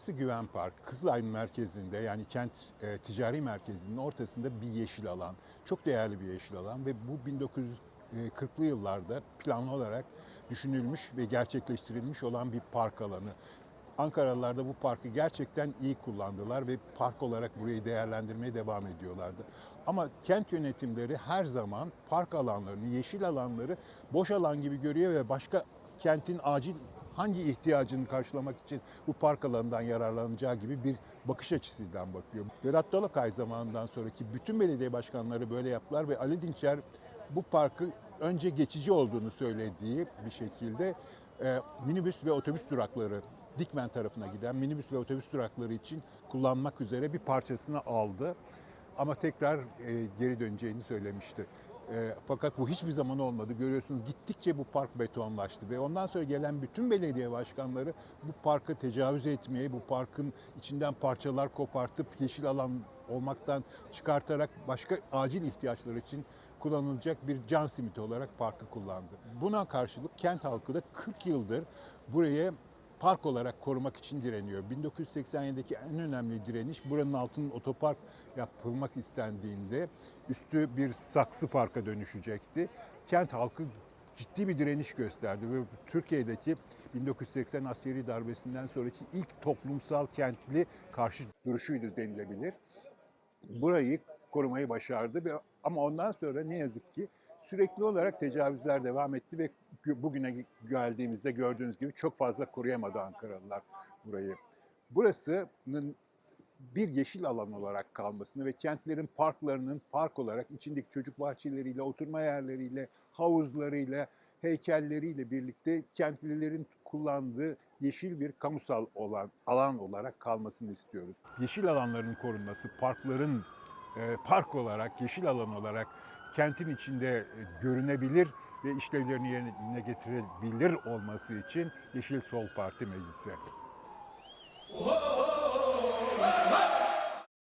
Burası Güven Park. Kızılay'ın merkezinde yani kent e, ticari merkezinin ortasında bir yeşil alan. Çok değerli bir yeşil alan ve bu 1940'lı yıllarda planlı olarak düşünülmüş ve gerçekleştirilmiş olan bir park alanı. Ankaralılar da bu parkı gerçekten iyi kullandılar ve park olarak burayı değerlendirmeye devam ediyorlardı. Ama kent yönetimleri her zaman park alanlarını, yeşil alanları boş alan gibi görüyor ve başka kentin acil hangi ihtiyacını karşılamak için bu park alanından yararlanacağı gibi bir bakış açısından bakıyor. Vedat Dalakay zamanından sonraki bütün belediye başkanları böyle yaptılar ve Ali Dinçer bu parkı önce geçici olduğunu söylediği bir şekilde e, minibüs ve otobüs durakları Dikmen tarafına giden minibüs ve otobüs durakları için kullanmak üzere bir parçasını aldı. Ama tekrar e, geri döneceğini söylemişti. E, fakat bu hiçbir zaman olmadı. Görüyorsunuz gittikçe bu park betonlaştı ve ondan sonra gelen bütün belediye başkanları bu parkı tecavüz etmeye, bu parkın içinden parçalar kopartıp yeşil alan olmaktan çıkartarak başka acil ihtiyaçlar için kullanılacak bir can simiti olarak parkı kullandı. Buna karşılık kent halkı da 40 yıldır buraya park olarak korumak için direniyor. 1987'deki en önemli direniş buranın altının otopark yapılmak istendiğinde üstü bir saksı parka dönüşecekti. Kent halkı ciddi bir direniş gösterdi ve Türkiye'deki 1980 askeri darbesinden sonraki ilk toplumsal kentli karşı duruşuydu denilebilir. Burayı korumayı başardı ve ama ondan sonra ne yazık ki sürekli olarak tecavüzler devam etti ve bugüne geldiğimizde gördüğünüz gibi çok fazla koruyamadı Ankaralılar burayı. Burasının bir yeşil alan olarak kalmasını ve kentlerin parklarının park olarak içindeki çocuk bahçeleriyle, oturma yerleriyle, havuzlarıyla, heykelleriyle birlikte kentlilerin kullandığı yeşil bir kamusal olan alan olarak kalmasını istiyoruz. Yeşil alanların korunması, parkların e, park olarak, yeşil alan olarak kentin içinde e, görünebilir ve işlevlerini yerine getirebilir olması için Yeşil Sol Parti Meclisi.